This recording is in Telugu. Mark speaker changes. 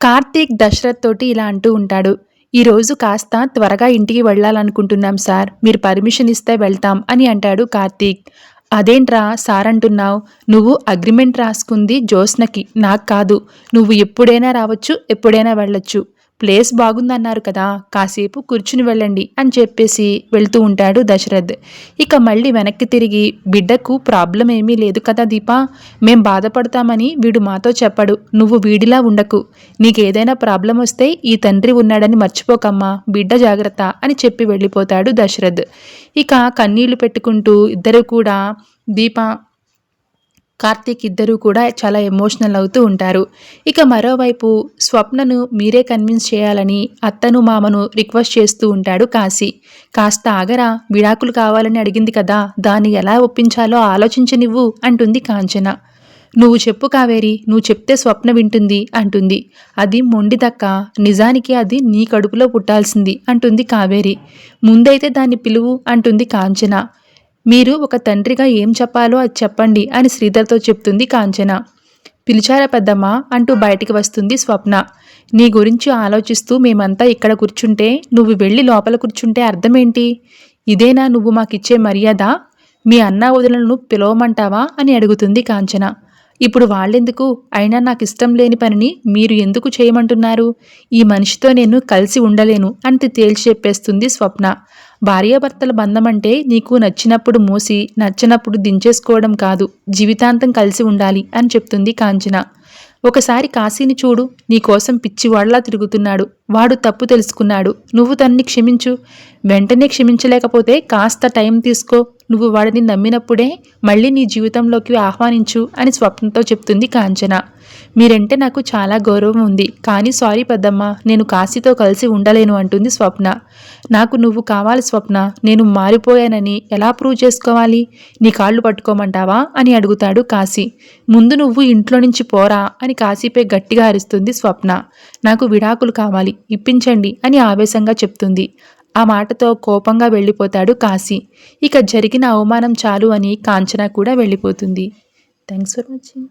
Speaker 1: కార్తీక్ దశరథ్ తోటి ఇలా అంటూ ఉంటాడు ఈరోజు కాస్త త్వరగా ఇంటికి వెళ్ళాలనుకుంటున్నాం సార్. మీరు పర్మిషన్ ఇస్తే వెళ్తాం అని అంటాడు కార్తీక్. అదేంట్రా సార్ అంటున్నావు? నువ్వు అగ్రిమెంట్ రాసుకుంది జ్యోత్స్నకి నాకు కాదు. నువ్వు ఎప్పుడైనా రావచ్చు ఎప్పుడైనా వెళ్ళొచ్చు. ప్లేస్ బాగుందన్నారు కదా కాసేపు కూర్చుని వెళ్ళండి అని చెప్పేసి వెళ్తూ ఉంటాడు దశరథ్. ఇక మళ్ళీ వెనక్కి తిరిగి బిడ్డకు ప్రాబ్లం ఏమీ లేదు కదా దీపా మేం బాధపడతామని వీడు మాతో చెప్పడు నువ్వు వీడిలా ఉండకు. నీకేదైనా ప్రాబ్లం వస్తే ఈ తండ్రి ఉన్నాడని మర్చిపోకమ్మా బిడ్డ జాగ్రత్త అని చెప్పి వెళ్ళిపోతాడు దశరథ్. ఇక కన్నీళ్ళు పెట్టుకుంటూ ఇద్దరు కూడా దీప కార్తీక్ ఇద్దరూ కూడా చాలా ఎమోషనల్ అవుతూ ఉంటారు. ఇక మరోవైపు స్వప్నను మీరే కన్విన్స్ చేయాలని అత్తను మామను రిక్వెస్ట్ చేస్తూ ఉంటాడు కాశీ. కాస్త ఆగరా విడాకులు కావాలని అడిగింది కదా దాన్ని ఎలా ఒప్పించాలో ఆలోచించనివ్వు అంటుంది కాంచన. నువ్వు చెప్పు కావేరి నువ్వు చెప్తే స్వప్న వింటుంది అంటుంది. అది మొండిదక్క నిజానికి అది నీ కడుపులో పుట్టాల్సింది అంటుంది కావేరి. ముందైతే దాన్ని పిలువు అంటుంది కాంచన. మీరు ఒక తండ్రిగా ఏం చెప్పాలో అది చెప్పండి అని శ్రీధర్తో చెప్తుంది కాంచన. పిలిచారా పెద్దమ్మా అంటూ బయటికి వస్తుంది స్వప్న. నీ గురించి ఆలోచిస్తూ మేమంతా ఇక్కడ కూర్చుంటే నువ్వు వెళ్ళి లోపల కూర్చుంటే అర్థమేంటి? ఇదేనా నువ్వు మాకిచ్చే మర్యాద? మీ అన్న వదులను పిలవమంటావా అని అడుగుతుంది కాంచన. ఇప్పుడు వాళ్ళెందుకు? అయినా నాకు ఇష్టం లేని పనిని మీరు ఎందుకు చేయమంటున్నారు? ఈ మనిషితో నేను కలిసి ఉండలేను అంత తేల్చి చెప్పేస్తుంది స్వప్న. భార్యాభర్తల బంధం అంటే నీకు నచ్చినప్పుడు మూసి నచ్చినప్పుడు దించేసుకోవడం కాదు. జీవితాంతం కలిసి ఉండాలి అని చెప్తుంది కాంచన. ఒకసారి కాశీని చూడు నీకోసం పిచ్చివాళ్ళా తిరుగుతున్నాడు. వాడు తప్పు తెలుసుకున్నాడు. నువ్వు తన్ని క్షమించు. వెంటనే క్షమించలేకపోతే కాస్త టైం తీసుకో. నువ్వు వాడిని నమ్మినప్పుడే మళ్ళీ నీ జీవితంలోకి ఆహ్వానించు అని స్వప్నతో చెప్తుంది కాంచన. మీరంటే నాకు చాలా గౌరవం ఉంది. కానీ సారీ పెద్దమ్మ నేను కాశీతో కలిసి ఉండలేను అంటుంది స్వప్న. నాకు నువ్వు కావాలి స్వప్న. నేను మారిపోయానని ఎలా ప్రూవ్ చేసుకోవాలి? నీ కాళ్ళు పట్టుకోమంటావా? అని అడుగుతాడు కాశీ. ముందు నువ్వు ఇంట్లో నుంచి పోరా అని కాశీపై గట్టిగా అరుస్తుంది స్వప్న. నాకు విడాకులు కావాలి ఇప్పించండి అని ఆవేశంగా చెప్తుంది. ఆ మాటతో కోపంగా వెళ్ళిపోతాడు కాశీ. ఇక జరిగిన అవమానం చాలు అని కాంచన కూడా వెళ్ళిపోతుంది. Thanks for watching.